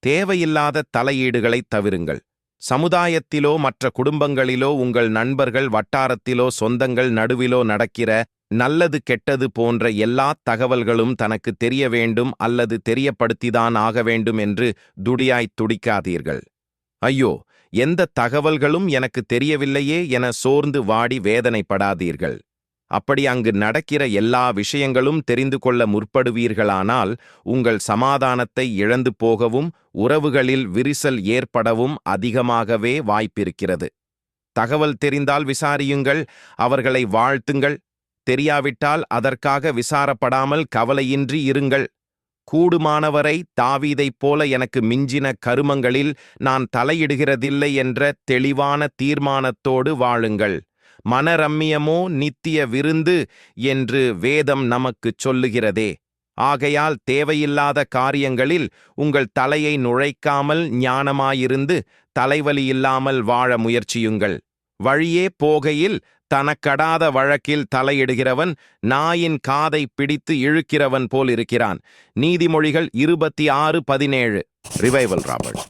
தேவையில்லாத தலையீடுகளைத் தவிருங்கள். சமுதாயத்திலோ மற்ற குடும்பங்களிலோ உங்கள் நண்பர்கள் வட்டாரத்திலோ சொந்தங்கள் நடுவிலோ நடக்கிற நல்லது கெட்டது போன்ற எல்லா தகவல்களும் தனக்கு தெரிய வேண்டும் அல்லது தெரியப்படுத்திதான் ஆக வேண்டும் என்று துடியாய்த் துடிக்காதீர்கள். ஐயோ எந்த தகவல்களும் எனக்கு தெரியவில்லையே என சோர்ந்து வாடி வேதனைப்படாதீர்கள். அப்படி அங்கு நடக்கிற எல்லா விஷயங்களும் தெரிந்து கொள்ள முற்படுவீர்களானால் உங்கள் சமாதானத்தை இழந்து போகவும் உறவுகளில் விரிசல் ஏற்படவும் அதிகமாகவே வாய்ப்பிருக்கிறது. தகவல் தெரிந்தால் விசாரியுங்கள் அவர்களை வாழ்த்துங்கள். தெரியாவிட்டால் அதற்காக விசாரப்படாமல் கவலையின்றி இருங்கள். கூடுமானவரை தாவீதைப் போல எனக்கு மிஞ்சின கருமங்களில் நான் தலையிடுகிறதில்லை என்ற தெளிவான தீர்மானத்தோடு வாழுங்கள். மனரம்மியமோ நித்திய விருந்து என்று வேதம் நமக்குச் சொல்லுகிறதே. ஆகையால் தேவையில்லாத காரியங்களில் உங்கள் தலையை நுழைக்காமல் ஞானமாயிருந்து தலைவலி இல்லாமல் வாழ முயற்சியுங்கள். வழியே போகையில் தனக்கடாத வழக்கில் தலையிடுகிறவன் நாயின் காதை பிடித்து இழுக்கிறவன் போல் இருக்கிறான். நீதிமொழிகள் இருபத்தி ஆறு பதினேழு. Revival Robert